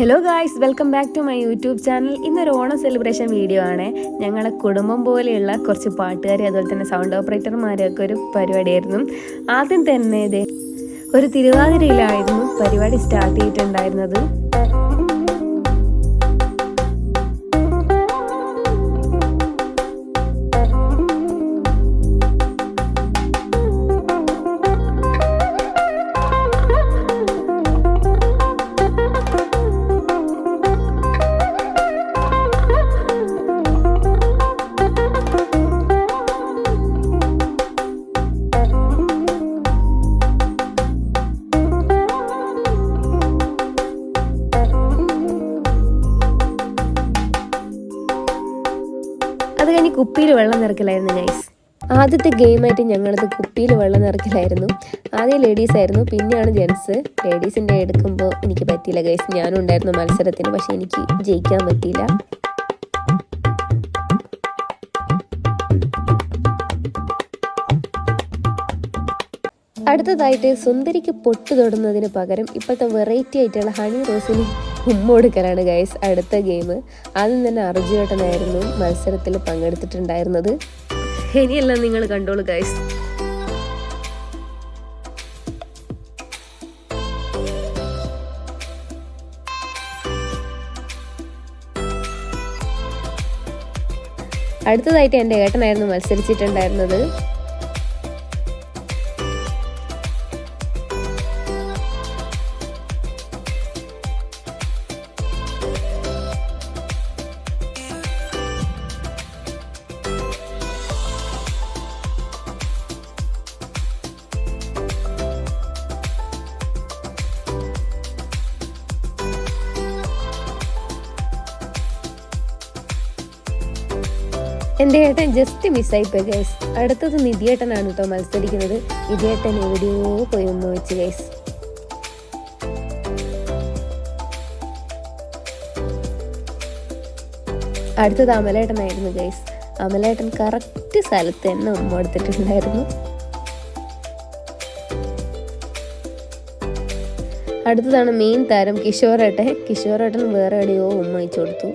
Hello guys welcome back to my YouTube channel ഇന്നൊരു Onam celebration video ആണ്. ഞങ്ങളെ കുടുംബം പോലെയുള്ള കുറച്ച് പാട്ടുകാർ അതുപോലെ തന്നെ സൗണ്ട് ഓപ്പറേറ്റർമാരൊക്കെ ഒരു പരിപാടിയായിരുന്നു. ആദ്യം തന്നെ ഇത് ഒരു തിരുവാതിരയിലായിരുന്നു പരിപാടി സ്റ്റാർട്ട് ചെയ്തിട്ടുണ്ടായിരുന്നത്. കുപ്പിയിൽ വെള്ളം നിറക്കലായിരുന്നു ഗൈസ് ആദ്യത്തെ ഗെയിമായിട്ട് ഞങ്ങളത് കുപ്പിയിൽ വെള്ളം നിറക്കലായിരുന്നു ആദ്യം ലേഡീസ് ആയിരുന്നു പിന്നെയാണ് ജെൻസ് ലേഡീസിന്റെ എടുക്കുമ്പോൾ എനിക്ക് പറ്റിയില്ല ഗൈസ് ഞാനും ഉണ്ടായിരുന്നു മത്സരത്തിന് പക്ഷേ എനിക്ക് ജയിക്കാൻ പറ്റിയില്ല. അടുത്തതായിട്ട് സുന്ദരിക്ക് പൊട്ട് തൊടുന്നതിന് പകരം ഇപ്പോഴത്തെ വെറൈറ്റി ആയിട്ടുള്ള ഹണി റോസിന് ഉമ്മ കൊടുക്കലാണ് ഗൈസ് അടുത്ത ഗെയിം ആദ്യം തന്നെ അർജുവേട്ടനായിരുന്നു മത്സരത്തിൽ പങ്കെടുത്തിട്ടുണ്ടായിരുന്നത്. ഇനിയെല്ലാം നിങ്ങൾ കണ്ടോളൂ ഗൈസ് അടുത്തതായിട്ട് എന്റെ ഏട്ടനായിരുന്നു മത്സരിച്ചിട്ടുണ്ടായിരുന്നത്. എന്റെ ഏട്ടൻ ജസ്റ്റ് മിസ്സായി പോയി ഗൈസ് അടുത്തത് നിധിയേട്ടനാണ് കേട്ടോ മത്സരിക്കുന്നത്. നിധിയേട്ടൻ എവിടെയോ പോയി ഒന്ന് വെച്ച് ഗൈസ് അടുത്തത് അമലേട്ടനായിരുന്നു ഗൈസ് അമലേട്ടൻ കറക്റ്റ് സ്ഥലത്ത് തന്നെ ഉമ്മ കൊടുത്തിട്ടുണ്ടായിരുന്നു അടുത്തതാണ് മെയിൻ താരം കിഷോറേട്ടൻ കിഷോറേട്ടൻ വേറെ എവിടെയോ ഉമ്മ വെച്ചു കൊടുത്തു.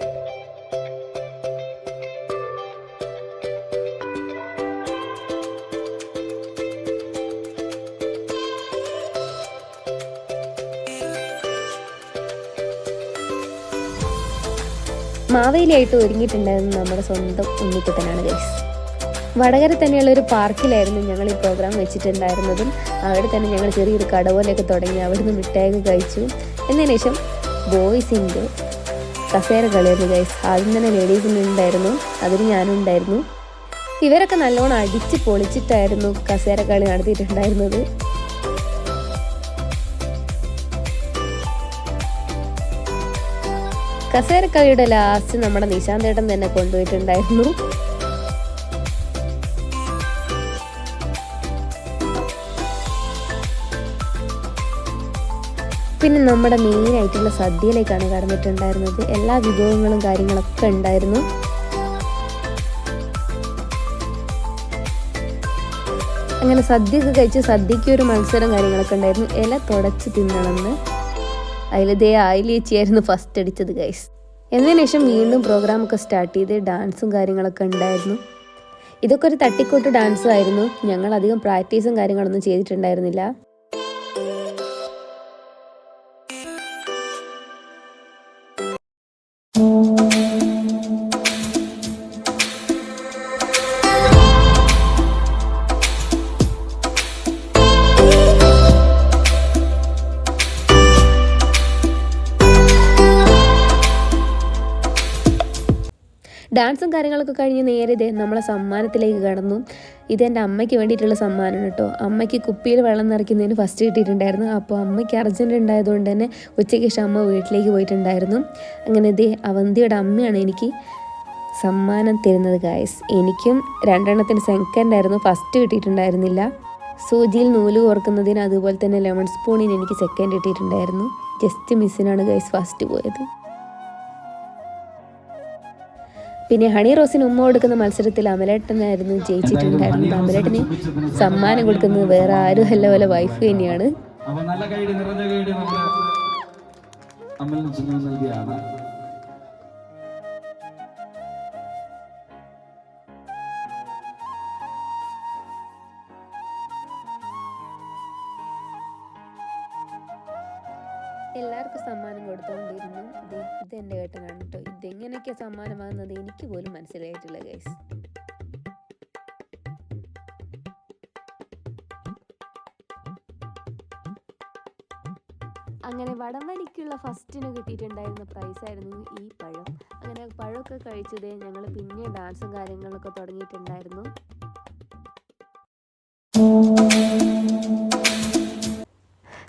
മാവേലിയായിട്ട് ഒരുങ്ങിയിട്ടുണ്ടായിരുന്നു നമ്മുടെ സ്വന്തം ഉണ്ണിക്കുട്ടനാണ് ഗൈസ്. വടകര തന്നെയുള്ള ഒരു പാർക്കിലായിരുന്നു ഞങ്ങൾ ഈ പ്രോഗ്രാം വെച്ചിട്ടുണ്ടായിരുന്നതും. അവിടെ തന്നെ ഞങ്ങൾ ചെറിയൊരു കട പോലെയൊക്കെ തുടങ്ങി അവിടുന്ന് മിഠായി കഴിച്ചു. എന്നതിന് ശേഷം ബോയ്സിന്റെ കസേര കളിയായിരുന്നു ഗൈസ്. ആദ്യം തന്നെ ലേഡീസിന് ഉണ്ടായിരുന്നു അതിന് ഞാനും ഉണ്ടായിരുന്നു. ഇവരൊക്കെ നല്ലോണം അടിച്ച് പൊളിച്ചിട്ടായിരുന്നു കസേര കളി നടത്തിയിട്ടുണ്ടായിരുന്നത്. കസേരക്കളിയുടെ ലാസ്റ്റ് നമ്മുടെ നിശാന്തേട്ടൻ തന്നെ കൊണ്ടുപോയിട്ടുണ്ടായിരുന്നു. പിന്നെ നമ്മുടെ മെയിനായിട്ടുള്ള സദ്യയിലേക്കാണ് കടന്നിട്ടുണ്ടായിരുന്നത്. എല്ലാ വിഭവങ്ങളും കാര്യങ്ങളൊക്കെ ഉണ്ടായിരുന്നു. അങ്ങനെ സദ്യയൊക്കെ കഴിച്ച് സദ്യക്ക് ഒരു മത്സരം കാര്യങ്ങളൊക്കെ ഉണ്ടായിരുന്നു. ഇല തുടച്ച് തിന്നണമെന്ന്. അതിലിതേ ആയിലേച്ചിയായിരുന്നു ഫസ്റ്റ് അടിച്ചത് ഗൈസ് എന്നതിന് ശേഷം വീണ്ടും പ്രോഗ്രാമൊക്കെ സ്റ്റാർട്ട് ചെയ്ത് ഡാൻസും കാര്യങ്ങളൊക്കെ ഉണ്ടായിരുന്നു. ഇതൊക്കെ ഒരു തട്ടിക്കൂട്ട് ഡാൻസും ആയിരുന്നു. ഞങ്ങൾ അധികം പ്രാക്ടീസും കാര്യങ്ങളൊന്നും ചെയ്തിട്ടുണ്ടായിരുന്നില്ല. ഡാൻസും കാര്യങ്ങളൊക്കെ കഴിഞ്ഞ് നേരെ ഇതേ നമ്മളെ സമ്മാനത്തിലേക്ക് കടന്നു. ഇതെന്റെ അമ്മയ്ക്ക് വേണ്ടിയിട്ടുള്ള സമ്മാനം കേട്ടോ. അമ്മയ്ക്ക് കുപ്പിയിൽ വെള്ളം നിറയ്ക്കുന്നതിന് ഫസ്റ്റ് കിട്ടിയിട്ടുണ്ടായിരുന്നു. അപ്പോൾ അമ്മയ്ക്ക് അർജന്റ് ഉണ്ടായതുകൊണ്ട് തന്നെ ഉച്ചയ്ക്ക് ശേഷം അമ്മ വീട്ടിലേക്ക് പോയിട്ടുണ്ടായിരുന്നു. അങ്ങനെ ഇതേ അവന്തിയുടെ അമ്മയാണ് എനിക്ക് സമ്മാനം തരുന്നത് ഗായസ് എനിക്കും രണ്ടെണ്ണത്തിന് സെക്കൻഡായിരുന്നു ഫസ്റ്റ് കിട്ടിയിട്ടുണ്ടായിരുന്നില്ല. സൂചിയിൽ നൂൽ കോർക്കുന്നതിന് അതുപോലെ തന്നെ ലെമൺ സ്പൂണിന് എനിക്ക് സെക്കൻഡ് കിട്ടിയിട്ടുണ്ടായിരുന്നു. ജസ്റ്റ് മിസ്സിനാണ് ഗൈസ് ഫസ്റ്റ് പോയത്. പിന്നെ ഹണി റോസിന് ഉമ്മ കൊടുക്കുന്ന മത്സരത്തിൽ അമലേട്ടനായിരുന്നു ജയിച്ചിട്ടുണ്ടായിരുന്നത്. അമലേട്ടന് സമ്മാനം കൊടുക്കുന്നത് വേറെ ആരും അല്ല പോലെ വൈഫ് തന്നെയാണ്. ജിമ്മൽ നൽകിയാണ്. എല്ലാവർക്കും സമ്മാനം കൊടുത്തുകൊണ്ടിരുന്നു ഇത് എന്റെ ഏട്ടനാണ് കേട്ടോ ഇതെങ്ങനെയൊക്കെയാണ് സമ്മാനം വാങ്ങുന്നത് എനിക്ക് പോലും മനസ്സിലായിട്ടില്ല ഗൈസ് അങ്ങനെ വടംവലിക്കുള്ള ഫസ്റ്റിന് കിട്ടിയിട്ടുണ്ടായിരുന്ന പ്രൈസായിരുന്നു ഈ പഴം. അങ്ങനെ പഴമൊക്കെ കഴിച്ചതേ ഞങ്ങൾ പിന്നെ ഡാൻസും കാര്യങ്ങളൊക്കെ തുടങ്ങിയിട്ടുണ്ടായിരുന്നു.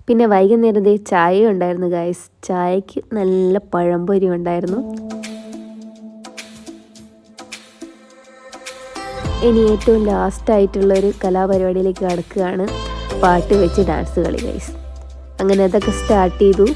പിന്നെ വൈകുന്നേരത്തെ ചായ ഉണ്ടായിരുന്നു ഗായ്സ് ചായക്ക് നല്ല പഴംപൊരി ഉണ്ടായിരുന്നു. ഇനി ഏറ്റവും ലാസ്റ്റ് ആയിട്ടുള്ള ഒരു കലാപരിപാടിയിലേക്ക് കടക്കുകയാണ്. പാട്ട് വെച്ച് ഡാൻസ് കളി ഗൈസ് അങ്ങനെ അതൊക്കെ സ്റ്റാർട്ട് ചെയ്തു.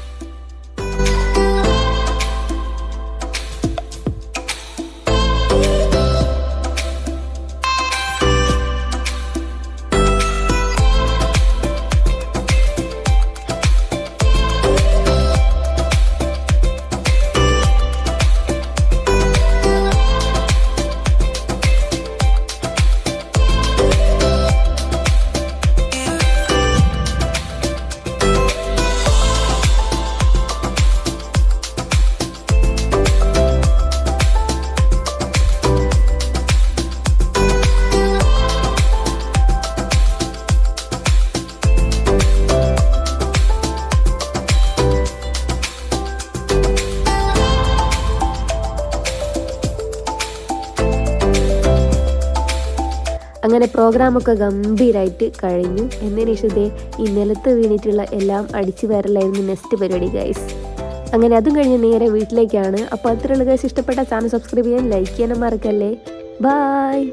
അങ്ങനെ പ്രോഗ്രാമൊക്കെ ഗംഭീരമായിട്ട് കഴിഞ്ഞു. എന്നതിന് ശേഷം ഈ നിലത്ത് വീണിട്ടുള്ള എല്ലാം അടിച്ചു വരലായിരുന്നു നെക്സ്റ്റ് പരിപാടി ഗൈസ് അങ്ങനെ അതും കഴിഞ്ഞ് നേരെ വീട്ടിലേക്കാണ്. അപ്പോൾ അത്രയുള്ള ഗൈസ് ഇഷ്ടപ്പെട്ട ചാനൽ സബ്സ്ക്രൈബ് ചെയ്യാൻ ലൈക്ക് ചെയ്യാനും മറക്കല്ലേ. ബായ്